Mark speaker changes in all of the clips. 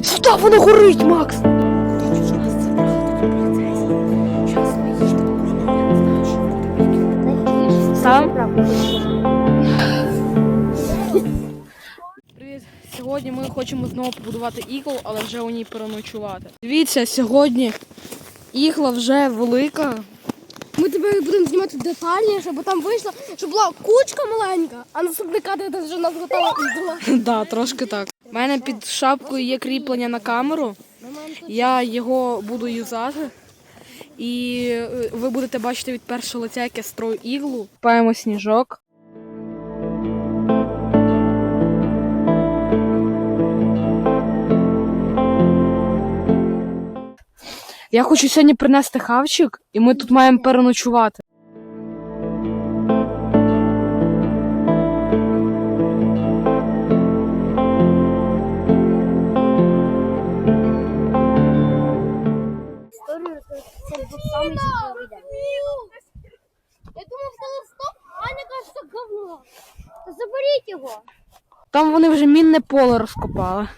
Speaker 1: Сюди воно горить, Макс! Сам? Привіт. Сьогодні ми хочемо знову побудувати іглу, але вже у ній переночувати. Дивіться, сьогодні ігла вже велика.
Speaker 2: Ми тебе будемо знімати детальніше, бо там вийшло, що була кучка маленька, а наступний кадр це вже нас готова ідола.
Speaker 1: Да, трошки так. У мене під шапкою є кріплення на камеру. Я його буду юзати. І е, ви будете бачити від першого лиця, як я строю іглу. Паємо сніжок. Я хочу сьогодні принести хавчик, і ми тут маємо переночувати.
Speaker 2: Був самий день. Я думав, це стоп, Аня каже, що говно. Та заберіть його.
Speaker 1: Там вони вже мінне поле розкопали.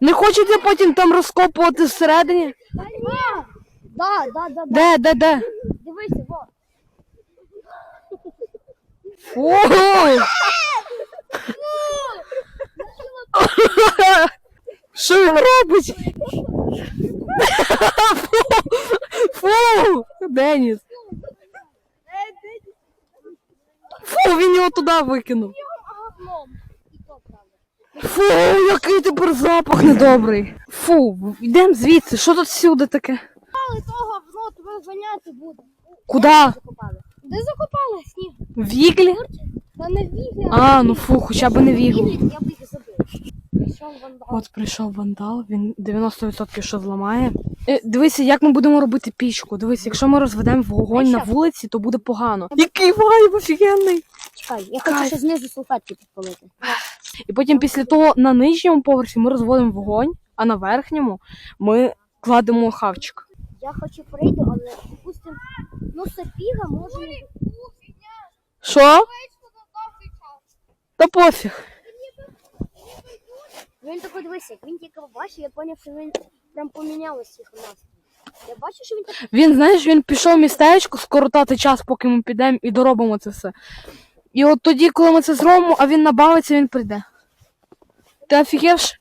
Speaker 1: Не хочете потім там розкопувати всередині?
Speaker 2: Та ні. Да, да, да, да.
Speaker 1: Де, де, де?
Speaker 2: Дивися, во.
Speaker 1: Фу! Що він робить? Фу! Деніс! Фу, він його туди викинув. Фу, який тепер запах недобрий. Фу, йдемо звідси, що тут всюди таке?
Speaker 2: Але то говно тебе званяти буде.
Speaker 1: Куди?
Speaker 2: Де закопали сніг?
Speaker 1: В іглі?
Speaker 2: Та не віглі,
Speaker 1: А, ну фу, хоча б не в іглу.
Speaker 2: Я б їх забив. Вандал.
Speaker 1: От прийшов вандал, він 90% що зламає. Е, дивися, як ми будемо робити пічку. Дивись, якщо ми розведемо вогонь на вулиці, то буде погано. Який вайб офігенний!
Speaker 2: Чекай, я хочу ще знизу салфетки підпалити.
Speaker 1: І потім після того на нижньому поверсі ми розводимо вогонь, а на верхньому ми кладемо хавчик.
Speaker 2: Я хочу прийти, але допустим, ну сапіга може.
Speaker 1: Що? Та пофіг.
Speaker 2: Він такий дивися, він тільки побачив, я зрозумів, що він прям поміняв усіх у нас. Я бачу, що він так
Speaker 1: Він, знаєш, він пішов в містечко скоротати час, поки ми підемо і доробимо це все. І от тоді, коли ми це зробимо, а він набавиться, він прийде. Ти офігевш?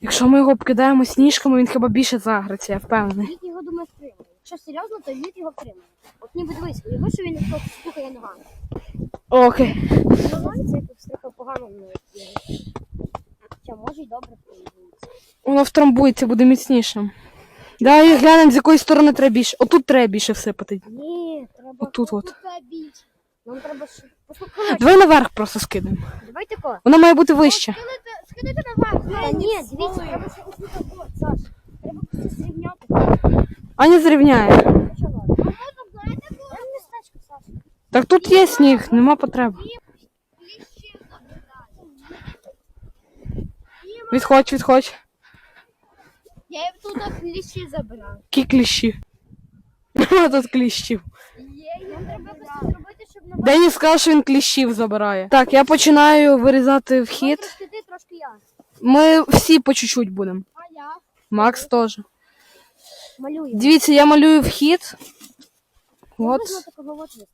Speaker 1: Якщо ми його обкидаємо сніжками, він хіба більше загриться, я впевнений.
Speaker 2: лід його думає втримає. Якщо серйозно, то лід його втримає. От ніби дивись, уяви, що він хтось слухає ногами.
Speaker 1: Окей.
Speaker 2: Ногами це якось трохи погано Хоча може й добре проявиться.
Speaker 1: Воно втрамбується, буде міцнішим. Давай глянемо, з якої сторони треба більше. Отут треба більше всипати.
Speaker 2: Ні, треба
Speaker 1: Отут от.
Speaker 2: більше. Нам треба ще. Послухай,
Speaker 1: Давай наверх просто скидаємо.
Speaker 2: давай тако.
Speaker 1: Вона має бути вище.
Speaker 2: Скидайте наверх. Та ні, дивіться, треба ще ось тут, Саш. Треба просто зрівняти.
Speaker 1: Аня зрівняє.
Speaker 2: Почала. А можна знаєте, коли містечко, Саш?
Speaker 1: Так тут є сніг, нема потреби. Відходь, відходь.
Speaker 2: Я їм тут кліщі забираю.
Speaker 1: Які кліщі. Нема тут кліщів.
Speaker 2: Є, нам треба просто зробити, щоб на
Speaker 1: Деніс сказав, що він кліщів забирає. Так, я починаю вирізати вхід.
Speaker 2: Трошки ти, трошки я.
Speaker 1: Ми всі по чуть-чуть будемо.
Speaker 2: А я?
Speaker 1: Макс теж.
Speaker 2: Малюю.
Speaker 1: Дивіться, я малюю вхід. От.
Speaker 2: Можна такого от вистачить.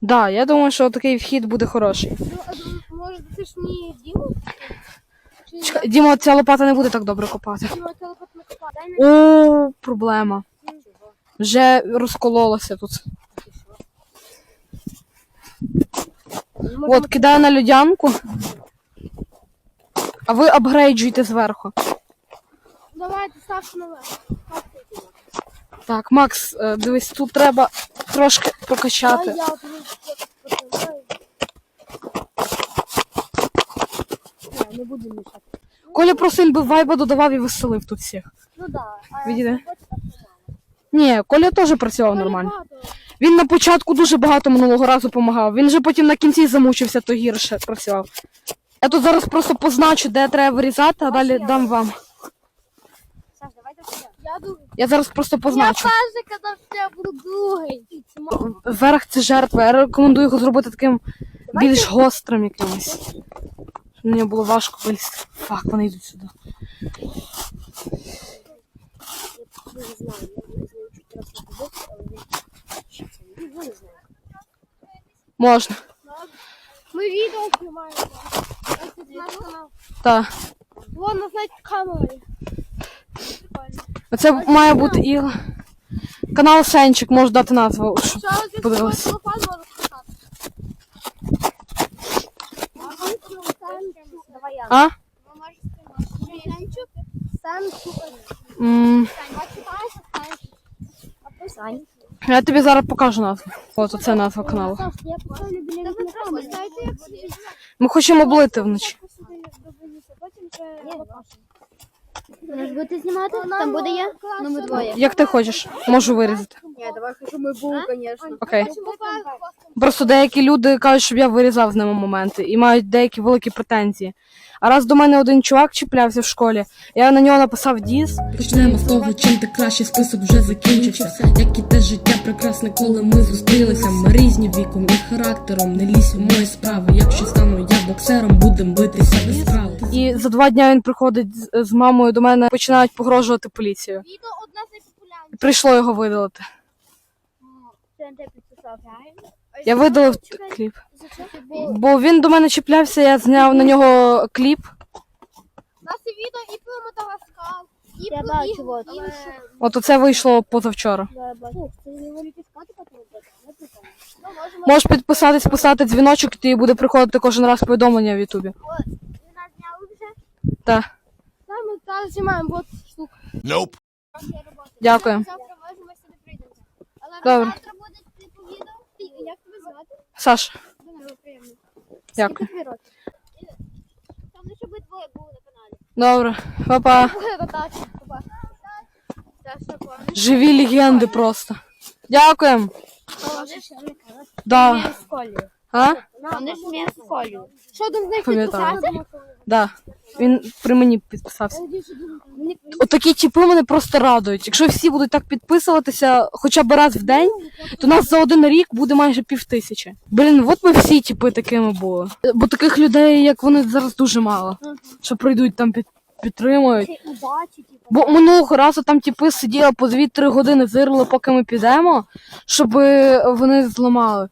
Speaker 1: Да, я думаю, що такий вхід буде хороший.
Speaker 2: Ну, а, може, ти ж мені Діму?
Speaker 1: Чекай, Діма, ця лопата не буде так добре копати.
Speaker 2: Діма телепот не копає? Дай
Speaker 1: О, проблема. Вже розкололося тут. От, кидаю на людянку. А ви апгрейджуйте зверху.
Speaker 2: Давайте ставте наверх.
Speaker 1: Так, Макс, е, дивись, тут треба трошки
Speaker 2: Дай
Speaker 1: прокачати.
Speaker 2: я тобі покажу. Ні, не буду мішати.
Speaker 1: Коля просто він би вайба додавав і веселив тут всіх.
Speaker 2: Ну да. А
Speaker 1: Відійде. Ні, Коля теж працював нормально.
Speaker 2: Багато.
Speaker 1: Він на початку дуже багато минулого разу допомагав. Він же потім на кінці замучився, то гірше працював. Я тут зараз просто позначу, де треба вирізати, а далі дам вам.
Speaker 2: Саш, давайте все. Я думаю.
Speaker 1: Я зараз просто позначу.
Speaker 2: перший казав, що я буду другий.
Speaker 1: Верх це жертва. Я рекомендую його зробити таким більш гострим якимось. Мені було важко вилізти. Фак, вони йдуть сюди.
Speaker 2: Я не знаю, я не знаю, раз не побив, але він... Що не знаю.
Speaker 1: Можна.
Speaker 2: Ми відео знімаємо. Це наш канал.
Speaker 1: Так.
Speaker 2: Вон на знаєте камери.
Speaker 1: Оце має бути і. Канал Сенчик, можеш дати назву. щоб
Speaker 2: Що ти
Speaker 1: подивилась.
Speaker 2: свій телефон можеш писати? Давай я.
Speaker 1: А? М, Я тобі зараз покажу назву. От оце назва каналу. Ми хочемо облити вночі.
Speaker 2: Будете знімати? Там буде я? Ну, ми двоє.
Speaker 1: Як ти хочеш, можу вирізати.
Speaker 2: Давай, щоб ми звісно.
Speaker 1: Окей. Просто деякі люди кажуть, щоб я вирізав з ними моменти і мають деякі великі претензії. А раз до мене один чувак чіплявся в школі, я на нього написав діс.
Speaker 3: Почнемо з того, чим ти краще список вже закінчився. Як і те життя прекрасне, коли ми зустрілися. Ми різні віком і характером. Не лізь в мої справи. Якщо стану я боксером, будем битися без справи.
Speaker 1: І за два дня він приходить з- з мамою до мене, починають погрожувати поліцію.
Speaker 2: Відео одне з найпопулярніших.
Speaker 1: Прийшло його видалити.
Speaker 2: Це не підписав.
Speaker 1: Я видалив кліп. Бо він до мене чіплявся, я зняв на нього кліп.
Speaker 2: Нас відео і про Мадагаскар, і Я про бачу, от.
Speaker 1: оце вийшло позавчора.
Speaker 2: Ну, можемо.
Speaker 1: Можеш підписатись, писати дзвіночок, і тобі буде приходити кожен раз повідомлення в Ютубі.
Speaker 2: Ви нас зняли вже?
Speaker 1: Так,
Speaker 2: Так, ми зараз знімаємо, от штука.
Speaker 4: Nope.
Speaker 1: дякую.
Speaker 2: Завтра можемо сюди прийдемо. Але
Speaker 1: Добре.
Speaker 2: завтра буде типу відео. Ти- Як тебе звати?
Speaker 1: Саш,
Speaker 2: Дуже приємно.
Speaker 1: дякую.
Speaker 2: Скільки тобі років? Там щоб ви двоє були на каналі.
Speaker 1: Добре, па-па.
Speaker 2: Ротація. Па. Так, що помниш?
Speaker 1: Живі легенди просто. Дякуємо. Да. А?
Speaker 2: Помниш мене в школі? Що там з них
Speaker 1: Пам'ятаю.
Speaker 2: підписався?
Speaker 1: Да. Він при мені підписався. Отакі типи мене просто радують. Якщо всі будуть так підписуватися хоча б раз в день, то нас за один рік буде майже пів тисячі. Блін, от ми всі типи такими були. Бо таких людей, як вони зараз дуже мало. Що прийдуть там під, підтримують. Бо минулого разу там типи сиділи по 2-3 години зирили, поки ми підемо, щоб вони зламали.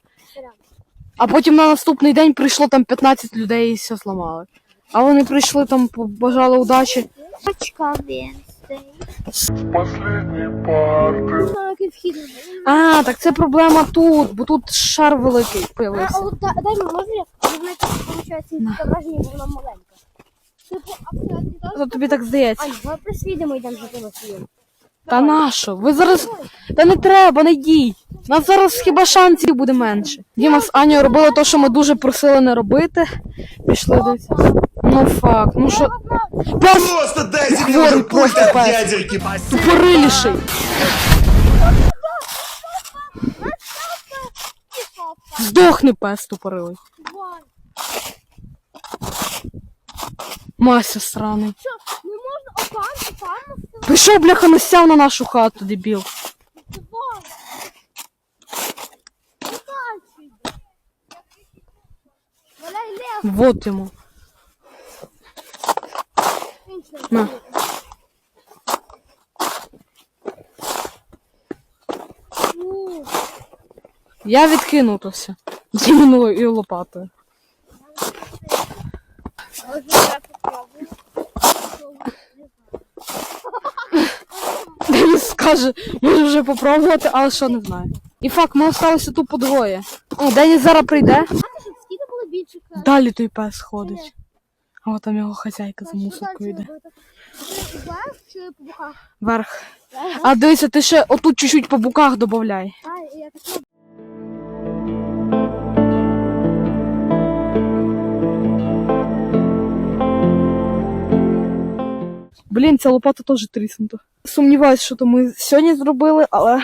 Speaker 1: А потім на наступний день прийшло там 15 людей і все зламали. А вони прийшли там, побажали удачі.
Speaker 2: Очка
Speaker 5: парты.
Speaker 1: А, так це проблема тут, бо тут шар великий
Speaker 2: А, от да- дай мені можна так виходить зображення, бо воно маленьке. Типу.
Speaker 1: То тобі так здається.
Speaker 2: Ань, давай присвідемо йдемо за тебе свою.
Speaker 1: Та нащо? Ви зараз. Та не треба, не йдіть. У нас зараз хіба шансів буде менше. Діма з Анею робили те, що ми дуже просили не робити. Пішли десь. Ну факт, ну що. Пес
Speaker 4: Просто дайте
Speaker 1: Хворый
Speaker 4: уже пульт от
Speaker 1: пес. тупориліший. Здохни, пес тупорилий. Мася сраний.
Speaker 2: Що, не можна опан, опан,
Speaker 1: Пішов, бляха, насяв на нашу хату, дебіл. Вот йому. На. Я відкинув то все. Діміною і лопатою.
Speaker 2: я
Speaker 1: скаже, може вже попробувати, але що не знаю. І факт, ми залишилися тут по двоє. О, Деніс зараз прийде.
Speaker 2: Щоб скільки було більше красів?
Speaker 1: Далі той пес ходить. А от там його хазяйка за мусоркою йде.
Speaker 2: Вверх чи по боках?
Speaker 1: Вверх. А дивися, ти ще отут чуть-чуть по боках додай.
Speaker 2: А, я так
Speaker 1: Блін, ця лопата теж тріснута. Сумніваюсь, що то ми сьогодні зробили, але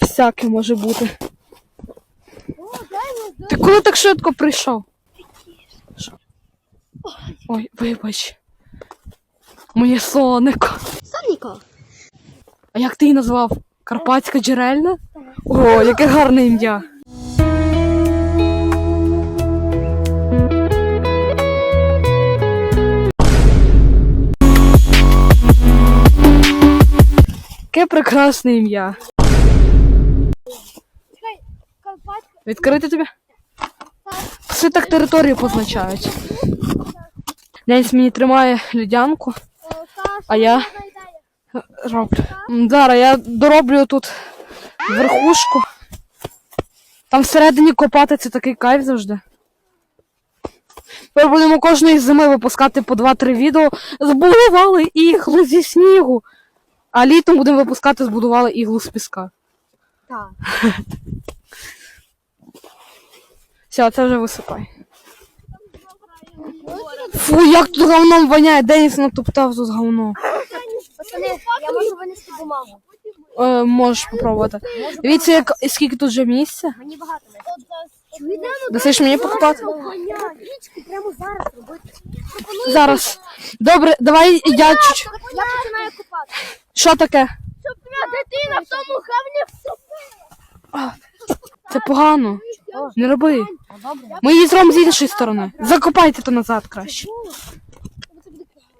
Speaker 1: всяке може бути. Ти коли так швидко прийшов? Ой, вибач. Моє сонико.
Speaker 2: Соніко.
Speaker 1: А як ти її назвав? Карпатська джерельна? О, яке гарне ім'я. Прекрасне ім'я. Відкрити тобі? Все так територію позначають. Денис мені тримає людянку, а я роблю. Зараз я дороблю тут верхушку. Там всередині копати це такий кайф завжди. Ми будемо кожної зими випускати по 2-3 відео. Збудували іглу зі снігу. А літом будемо випускати, збудували іглу з піска.
Speaker 2: Так.
Speaker 1: Все, це вже висипай. Фу, як тут говном воняє, Деніс натоптав тут говно.
Speaker 2: Пацани, я можу винести бумагу.
Speaker 1: Е, можеш попробувати. Дивіться, як, скільки тут вже місця.
Speaker 2: Мені багато не.
Speaker 1: Дасиш мені покупати?
Speaker 2: Річку прямо зараз робити.
Speaker 1: Зараз. Добре, давай я чуть.
Speaker 2: Я починаю купати.
Speaker 1: Що таке?
Speaker 2: Щоб дитина в тому говні вступила.
Speaker 1: Це погано. Не роби. Ми її зробимо з іншої сторони. Закопайте то назад краще.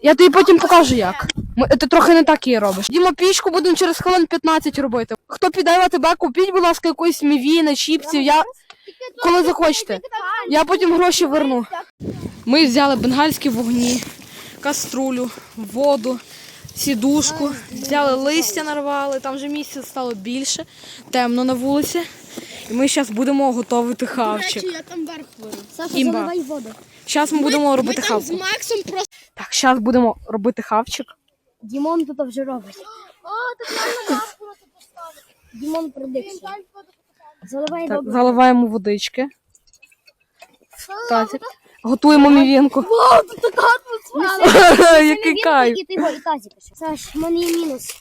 Speaker 1: Я тобі потім покажу як. Ми, ти трохи не так її робиш. Діма, пічку будемо через хвилин 15 робити. Хто піде в тебе, купіть, будь ласка, якоїсь мівіни, чіпсів. Я коли захочете. Я потім гроші верну. Ми взяли бенгальські вогні, каструлю, воду, сідушку, взяли листя, нарвали, там вже місця стало більше, темно на вулиці. І ми зараз будемо готувати хавчик.
Speaker 4: Я там верх.
Speaker 2: Саша,
Speaker 1: Імба.
Speaker 2: заливай воду.
Speaker 1: Зараз ми будемо робити
Speaker 4: Ми там з
Speaker 1: хавку.
Speaker 4: Максом просто
Speaker 1: Так, зараз будемо робити хавчик.
Speaker 2: Дімон тут вже робить. О, так можна просто поставити. Дімон предикшн. Заливай
Speaker 1: Так, заливаємо водички. Тазик. Готуємо мівінку.
Speaker 2: така атмосфера.
Speaker 1: Який кайф.
Speaker 2: Саш, в мене є мінус.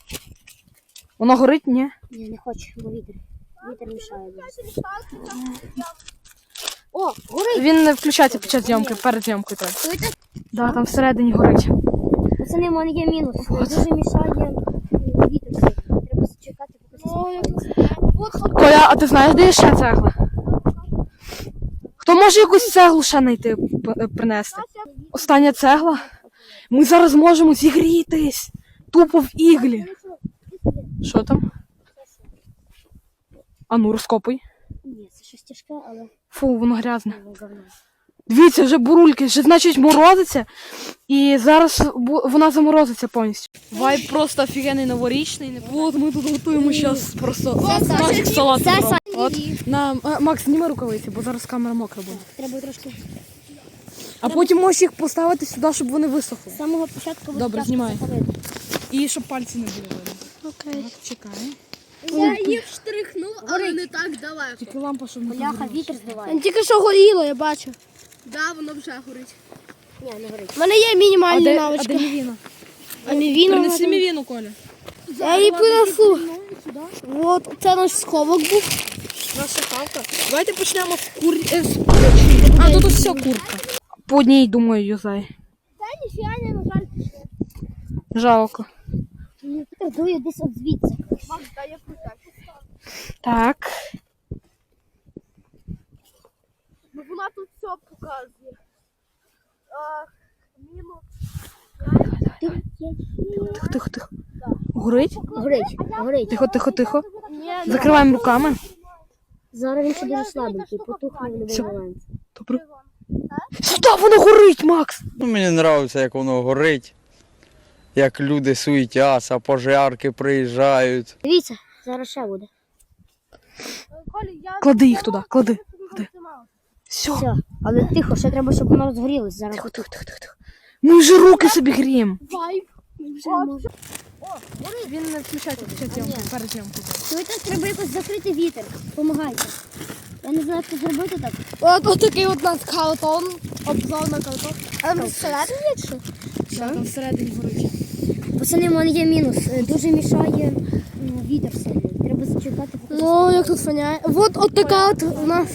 Speaker 1: Воно горить? Ні.
Speaker 2: Ні, не хочу, бо вітер. Вітер мішає. О, горить.
Speaker 1: Він не включається під час зйомки, перед зйомкою треба.
Speaker 2: Чуєте?
Speaker 1: Да, там всередині горить.
Speaker 2: Пацани, в мене є мінус. Дуже мішає вітер. Треба зачекати, поки це.
Speaker 1: Коля, а ти знаєш, де є ще цегла? Хто може якусь цеглу ще знайти, п- принести? Остання цегла. Ми зараз можемо зігрітись. Тупо в іглі. Що там? А ну, розкопуй.
Speaker 2: Ні, це щось тяжке, але
Speaker 1: Фу, воно грязне.
Speaker 2: говно.
Speaker 1: Дивіться, вже бурульки, вже значить морозиться, і зараз бу- вона заморозиться повністю. Вайб просто офігенний новорічний. От ми тут готуємо зараз просто так, салат.
Speaker 2: Це
Speaker 1: От на а, Макс, зніми рукавиці, бо зараз камера мокра буде.
Speaker 2: Треба трошки
Speaker 1: А потім можеш їх поставити сюди, щоб вони висохли.
Speaker 2: з самого початку буде
Speaker 1: Добре, знімай. І щоб пальці не були видно.
Speaker 2: Окей.
Speaker 1: Чекай.
Speaker 4: я їх штрихнув, але не так далеко.
Speaker 1: Тільки лампа, щоб не
Speaker 2: Бляха, вітер здуває.
Speaker 4: Тільки що горіло, я бачу. Да, воно вже горить.
Speaker 2: Ні, не горить.
Speaker 4: У мене є мінімальні навички.
Speaker 1: де мівіна?
Speaker 4: А мівіна.
Speaker 1: Принеси мівіну, Коля.
Speaker 4: Я її принесу. От, це наш сховок був. Наша хавка.
Speaker 1: Давайте почнемо з кур... е, з курочки. А, тут все курка. По одній, думаю, юзай.
Speaker 2: Та ніфіга не, на жаль.
Speaker 1: Жалко.
Speaker 2: Вітер дує десь от звідси.
Speaker 1: Так.
Speaker 4: Ну вона тут все показує.
Speaker 1: Тихо, тихо, тихо. Горить?
Speaker 2: Горить, горить.
Speaker 1: Тихо, тихо, тихо. Закриваємо руками.
Speaker 2: Зараз він ще дуже слабенький, потухне в будь-який момент.
Speaker 1: Добре. Сюди воно горить, Макс!
Speaker 6: Ну, мені подобається, як воно горить, як люди суетяться, пожарки приїжджають.
Speaker 2: Дивіться, зараз ще буде.
Speaker 1: Клади їх туди, клади. клади. Все.
Speaker 2: Все, але тихо, ще треба, щоб воно розгорілось. Зараз
Speaker 1: Тихо, тихо, тихо, тихо, тихо. Ми вже руки собі гріємо.
Speaker 2: Вже може.
Speaker 1: Він не включається під час
Speaker 2: зйомки,
Speaker 1: перед зйомкою.
Speaker 2: Чуєте, треба якось закрити вітер. Помагайте. Я не знаю, як це зробити так.
Speaker 4: От, от такий от у нас картон. Обзор на картон. А там всередині є чи?
Speaker 1: Що там всередині горить?
Speaker 2: Пацани, в мене є мінус. Е, Дуже мішає ну, вітер сильний. Треба зачекати, поки
Speaker 4: Ну, як тут фоняє. Вот от така от у нас.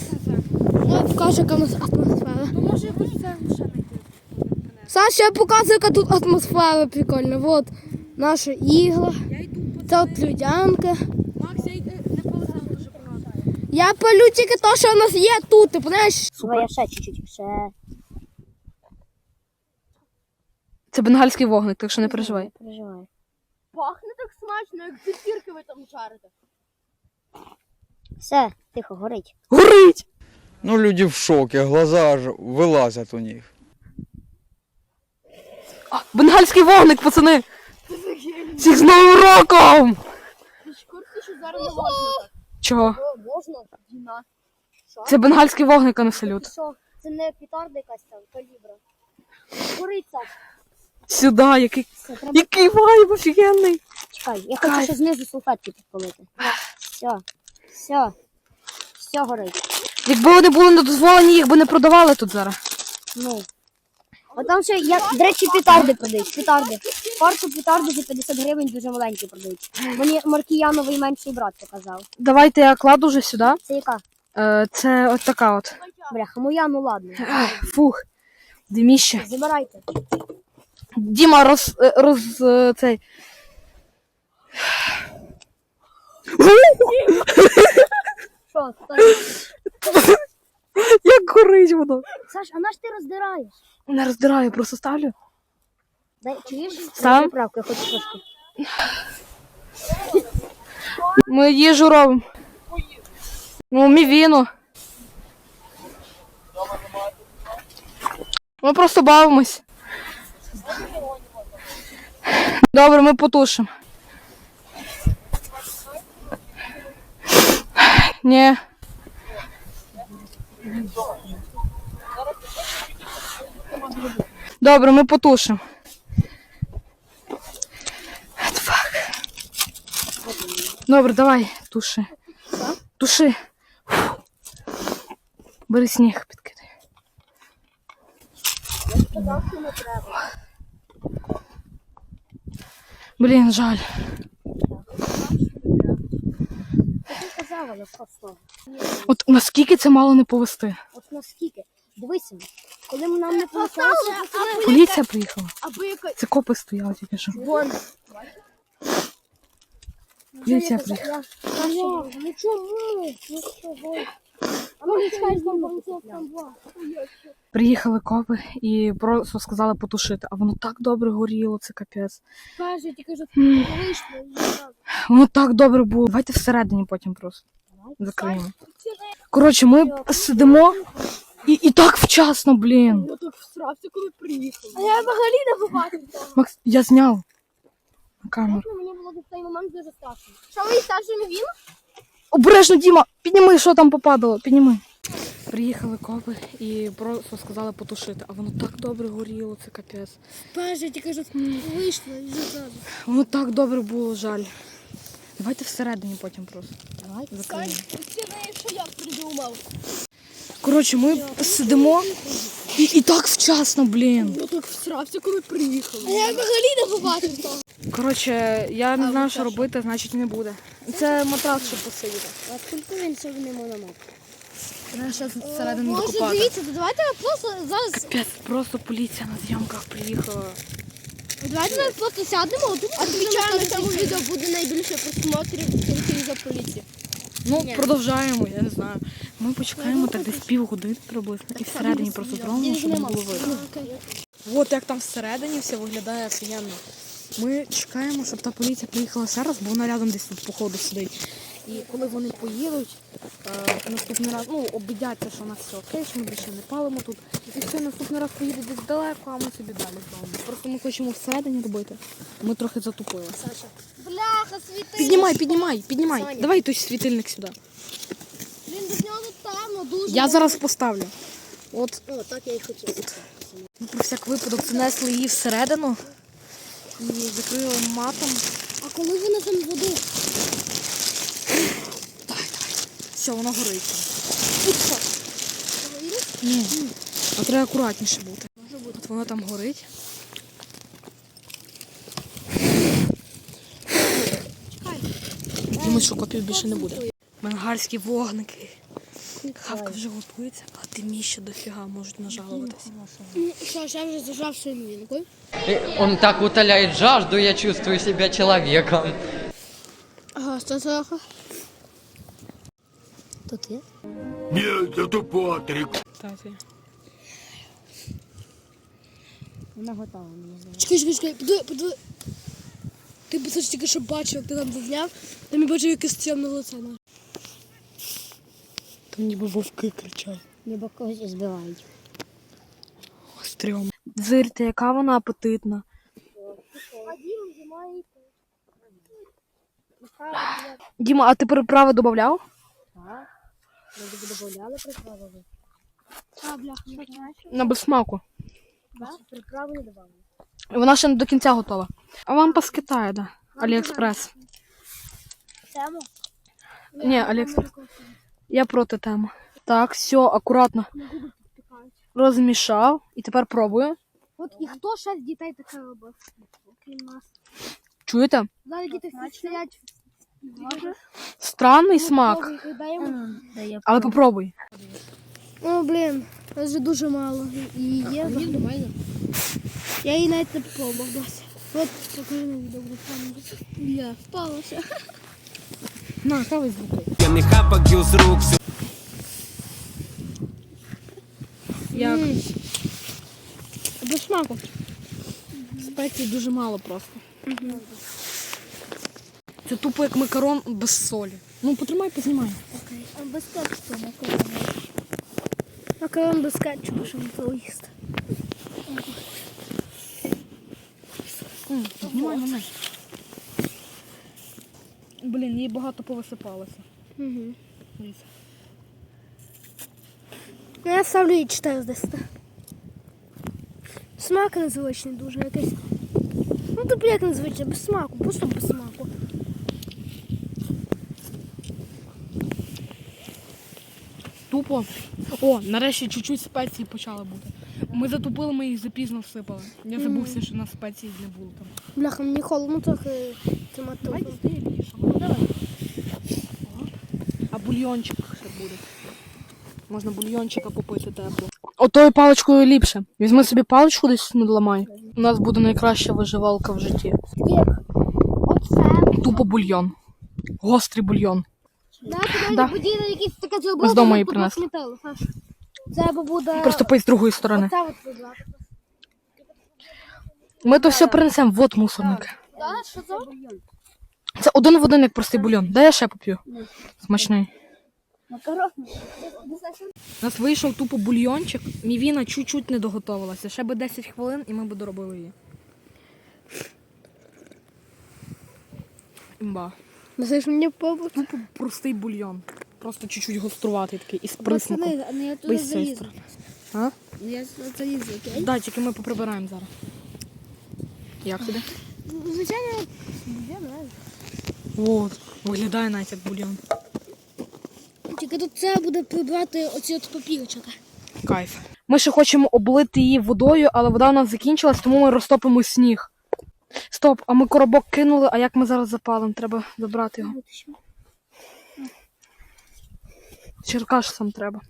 Speaker 4: Ну, покажу, яка у нас атмосфера.
Speaker 1: Ну, може.
Speaker 4: Саша, я показую, яка тут атмосфера прикольна. Вот наша ігла. Це от людянка.
Speaker 1: Макс, я не полетав дуже багато.
Speaker 4: Я палю тільки те, що у нас є тут, ти знаєш?
Speaker 2: Давай я ще чуть-чуть. Ще.
Speaker 1: Це бенгальський вогник, так що не переживай.
Speaker 2: Не переживай. пахне так смачно, як зефірки ви там жарите. Все, тихо, горить.
Speaker 1: Горить!
Speaker 6: Ну, люди в шокі, глаза аж вилазять у них.
Speaker 1: А, бенгальський вогник, пацани! Всіх з Новим роком!
Speaker 2: Ти ж в що зараз не можна?
Speaker 1: Чого?
Speaker 2: Можна? Що?
Speaker 1: Це бенгальський вогник, а не салют.
Speaker 2: Що? Це не петарда якась там, калібра. Саш.
Speaker 1: Сюди, який,
Speaker 2: Все, треба
Speaker 1: який вайб офігенний!
Speaker 2: чекай. Я хочу
Speaker 1: Кайф.
Speaker 2: ще знизу салфетки підпалити. Все. Все. Все горить.
Speaker 1: Якби вони були недозволені, їх би не продавали тут зараз.
Speaker 2: Ну. А там ще, я, до речі, петарди продають. Петарди. Парку петарди за 50 гривень дуже маленькі продають. Мені Маркіяновий менший брат показав.
Speaker 1: Давайте я кладу вже сюди.
Speaker 2: Це яка?
Speaker 1: Е, це от така от.
Speaker 2: Бляха, моя, ну ладно.
Speaker 1: Фух. Диміще.
Speaker 2: Забирайте.
Speaker 1: Діма роз, е, роз е, цей.
Speaker 2: Що.
Speaker 1: Як горить воно.
Speaker 2: Саш, а наш ти роздираєш?
Speaker 1: Не роздираю, просто ставлю.
Speaker 2: Дай, чуєш?
Speaker 1: Став.
Speaker 2: Правку, я хочу трошки.
Speaker 1: Ми їжу робимо. Ну, мівіну. Ми просто бавимось. Добре, ми потушимо. Ні. Добре, ми потушимо. Добре, давай, туши. Туши. Бери сніг, підкидай. Блін, жаль.
Speaker 2: Казала, просто.
Speaker 1: От наскільки це мало не повести?
Speaker 2: От наскільки? Дивися, коли ми нам не полишалося,
Speaker 1: Поліція приїхала.
Speaker 2: аби яка...
Speaker 1: Це копи стояли тільки що.
Speaker 2: Вон.
Speaker 1: Поліція приїхала.
Speaker 2: Ну чому? Ну чого?
Speaker 1: Приїхали копи і просто сказали потушити. А воно так добре горіло, це капець.
Speaker 2: Каже, і зразу.
Speaker 1: Воно так добре було. Давайте всередині потім просто закриємо. Коротше, ми сидимо і, і так вчасно, блін.
Speaker 2: Я так всрався, коли приїхав. А я взагалі не побачив.
Speaker 1: Макс, я зняв на камеру.
Speaker 2: Мені було в той момент дуже страшно. Що ви Саша він?
Speaker 1: Обережно, Діма, підніми, що там попадало, підніми. Приїхали копи і просто сказали потушити, а воно так добре горіло, це капець.
Speaker 2: Каже, тільки що вийшло і зразу.
Speaker 1: Воно так добре було, жаль. Давайте всередині потім просто.
Speaker 2: Давай.
Speaker 1: Закриємо.
Speaker 2: Знаєш, що я придумав.
Speaker 1: Коротше, ми сидимо і, і так вчасно, блін.
Speaker 2: Я так всрався, коли приїхав. А я взагалі не побачив того.
Speaker 1: Коротше, я не знаю, що робити, значить не буде. Це матрас, щоб посидіти.
Speaker 2: А скільки він ще в ньому намок?
Speaker 1: Треба всередину
Speaker 2: Може,
Speaker 1: докопати.
Speaker 2: дивіться, то давайте ми просто зараз.
Speaker 1: Капець, просто поліція на зйомках приїхала.
Speaker 2: Давайте ми просто сядемо, а тут Отвічаю, на цьому відео буде найбільше просмотрів тільки за поліції.
Speaker 1: Ну, продовжаємо, я не знаю. Ми почекаємо так десь півгодини приблизно і всередині просто зробимо, щоб не було видно. От як там всередині все виглядає офігенно. Ми чекаємо, щоб та поліція приїхала ще раз, бо вона рядом десь тут походу сидить. І коли вони поїдуть, е, наступний раз, ну, обідяться, що у нас все окей, що ми більше не палимо тут. І все, наступний раз поїдуть десь далеко, а ми собі далі зробимо. Просто ми хочемо всередині робити. Ми трохи затупили.
Speaker 2: Бляха, світи.
Speaker 1: Піднімай, піднімай, піднімай.
Speaker 2: Саня.
Speaker 1: Давай той світильник сюди.
Speaker 2: Він без нього тут темно, дуже.
Speaker 1: Я зараз поставлю. От
Speaker 2: О, так я і хотів.
Speaker 1: ми про всяк випадок занесли її всередину і закрили матом.
Speaker 2: А коли вона там воду?
Speaker 1: Все, воно горить. Ні. А треба акуратніше бути. От воно там горить. Думаю, що копів більше не буде. Бенгальські вогники. Хавка вже готується, а ти ще дофіга можуть нажалуватися.
Speaker 2: Що, ж вже зажав шинвінкою.
Speaker 7: Он так утоляет жажду, я чувствую себя человеком.
Speaker 2: Ага, що це? То?
Speaker 5: Нет, это Патрик.
Speaker 1: Таті.
Speaker 2: Вона готова, мені здається. Чекай, чекай, чекай, подиви, подиви.
Speaker 4: Ти б тільки що бачив, як ти там зазняв, там я бачив якесь темне лице. на.
Speaker 3: Там ніби вовки кричать.
Speaker 2: Ніби когось збивають.
Speaker 3: Стрьом.
Speaker 1: Зирте, яка вона апетитна. Діма, а ти приправи додавав?
Speaker 2: Ми б додавали приправи.
Speaker 4: А, бляха, не
Speaker 1: На без смаку.
Speaker 2: Приправи не давали.
Speaker 1: Вона ще не до кінця готова. А лампа з Китаю, да. Аліекспрес.
Speaker 2: Тему?
Speaker 1: Ні, Аліекспрес. Я проти теми. Так, все, акуратно. Розмішав. І тепер пробую.
Speaker 4: От і хто ще з дітей таке робив? Окрім нас.
Speaker 1: Чуєте?
Speaker 4: Зараз діти стоять.
Speaker 1: Странний смак.
Speaker 4: Даємо.
Speaker 1: Але попробуй.
Speaker 4: Ну, блін, це вже дуже мало. І є. нормально. Я її навіть не попробував досі. От, покажи на відео, буде пам'ятати. Я впалася.
Speaker 1: На, ставай звуки.
Speaker 8: Я не хапаю з рук.
Speaker 1: Як?
Speaker 4: Без смаку.
Speaker 1: Спецій дуже мало просто. Це тупо як макарон без солі. Ну, потримай, познімай.
Speaker 4: Окей. А без кетчупу макарон. Макарон без кетчупу, щоб не їсти.
Speaker 1: Знімай мене. Блін, їй багато повисипалося.
Speaker 4: Угу.
Speaker 1: Дивіться.
Speaker 4: Ну, я ставлю їй 4 з 10. Смак незвичний дуже якийсь. Ну, тобі як незвичний, без смаку, просто без смаку.
Speaker 1: Тупо. О, нарешті чуть-чуть спеції почали бути. Ми затупили, ми їх запізно всипали. Я забувся, що на спеції не було там.
Speaker 4: Бляха, мені холодно трохи тримати телефон.
Speaker 1: А бульйончик ще буде. Можна бульйончика попити тепло. Отою паличкою ліпше. Візьми собі паличку десь надламай. У нас буде найкраща виживалка в житті.
Speaker 4: Як? Оце.
Speaker 1: Тупо бульйон. Гострий бульйон.
Speaker 4: Да,
Speaker 1: Да.
Speaker 4: якісь таке зробили.
Speaker 1: З дому її
Speaker 4: тут
Speaker 1: принесли.
Speaker 4: Це буде...
Speaker 1: Просто пий з другої сторони.
Speaker 4: Оце от вибрати.
Speaker 1: Ми то все принесемо. Вот мусорник.
Speaker 4: Да, що це?
Speaker 1: Це один в один, як простий бульйон. Дай я ще поп'ю. Смачний. У нас вийшов тупо бульйончик. Мівіна чуть-чуть не доготовилася. Ще би 10 хвилин і ми б доробили її. Імба.
Speaker 4: Знаєш, мені попробувати?
Speaker 1: Тупо простий бульйон. Просто чуть-чуть гоструватий такий із присмаком.
Speaker 4: Пацани, а не я туди
Speaker 1: Без цієї
Speaker 4: залізу.
Speaker 1: сторони. А?
Speaker 4: Ну, Я залізу, окей?
Speaker 1: Да, тільки ми поприбираємо зараз. Як тобі?
Speaker 4: Ну, Звичайно, я знаю.
Speaker 1: От, виглядає навіть як бульйон.
Speaker 4: Тільки тут це буде прибрати оці от папірчики.
Speaker 1: Кайф. Ми ще хочемо облити її водою, але вода у нас закінчилась, тому ми розтопимо сніг. Стоп, а ми коробок кинули, а як ми зараз запалимо? Треба забрати його. Черкаш сам треба.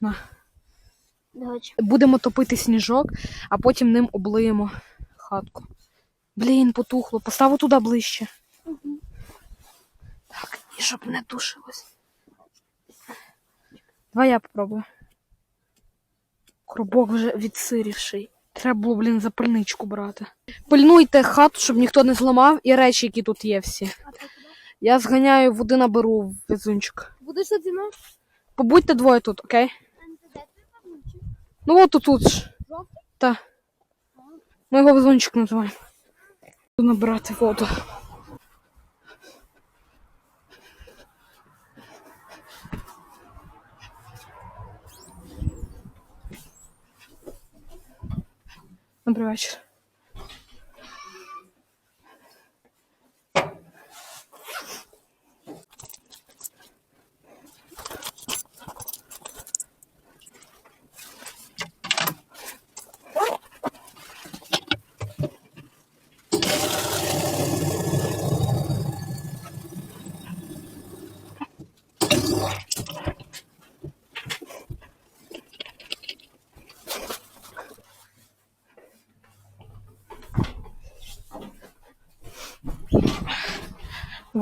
Speaker 1: На. Будемо топити сніжок, а потім ним облиємо хатку. Блін, потухло. Поставу туди ближче. Так, і щоб не тушилось. Давай я попробую. Коробок вже відсирівший. Треба було, блін, запальничку брати. Пильнуйте хату, щоб ніхто не зламав, і речі, які тут є всі. Я зганяю, води наберу в везунчик.
Speaker 4: Будеш зі мною?
Speaker 1: Побудьте двоє тут, окей? Ну от тут ж. Так. Ми його везунчик називаємо. Буду набирати воду. Добрий вечір.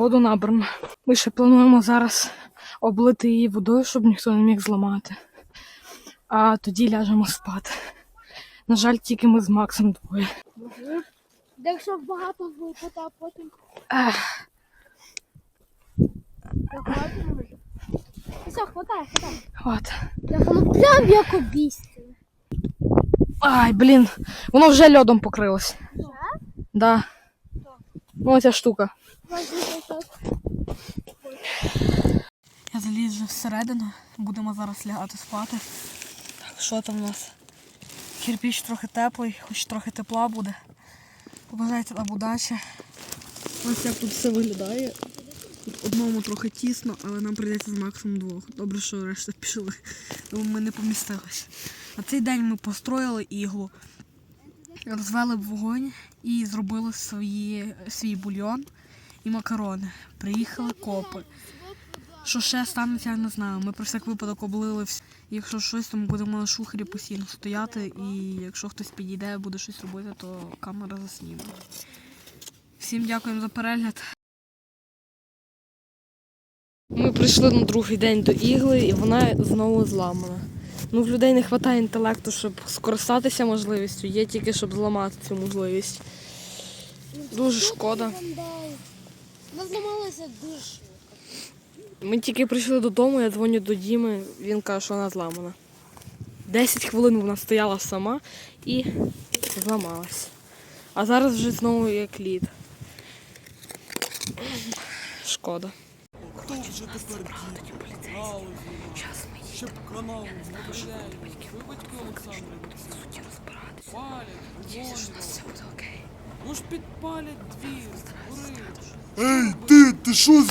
Speaker 1: Воду набрано. Ми ще плануємо зараз облити її водою, щоб ніхто не міг зламати. А тоді ляжемо спати. На жаль, тільки ми з Максом двоє.
Speaker 4: Якщо багато випити, а потім. Все, хватає, хватає.
Speaker 9: от.
Speaker 4: Я ну прям як обійсти.
Speaker 9: Ай, блін, воно вже льодом покрилось. Да. Ну, оця штука.
Speaker 1: Я заліз вже всередину, будемо зараз лягати спати. Так, що там у нас? Кирпіч трохи теплий, хоч трохи тепла буде. Побажайте нам удачі. Ось як тут все виглядає. Тут одному трохи тісно, але нам прийдеться з максимум двох. Добре, що решта пішли, бо ми не помістились. На цей день ми построїли іглу, розвели вогонь і зробили свої, свій бульйон і макарони. Приїхали копи. Що ще станеться, я не знаю. Ми про всяк випадок облили. Якщо щось, то ми будемо на шухері постійно стояти, і якщо хтось підійде, буде щось робити, то камера засніме. Всім дякуємо за перегляд.
Speaker 9: Ми прийшли на другий день до ігли, і вона знову зламана. Ну, в людей не вистачає інтелекту, щоб скористатися можливістю, є тільки щоб зламати цю можливість. Дуже шкода.
Speaker 4: Ми зламалися дуже.
Speaker 9: Ми тільки прийшли додому, я дзвоню до Діми, він каже, що вона зламана. Десять хвилин вона стояла сама і зламалась. А зараз вже знову як лід. Шкода.
Speaker 10: Щоб канал виявляє. Ви батьки Олександра Палять, вогонь. Ну ж підпалять двір, згори.
Speaker 5: Ей, ти, ти що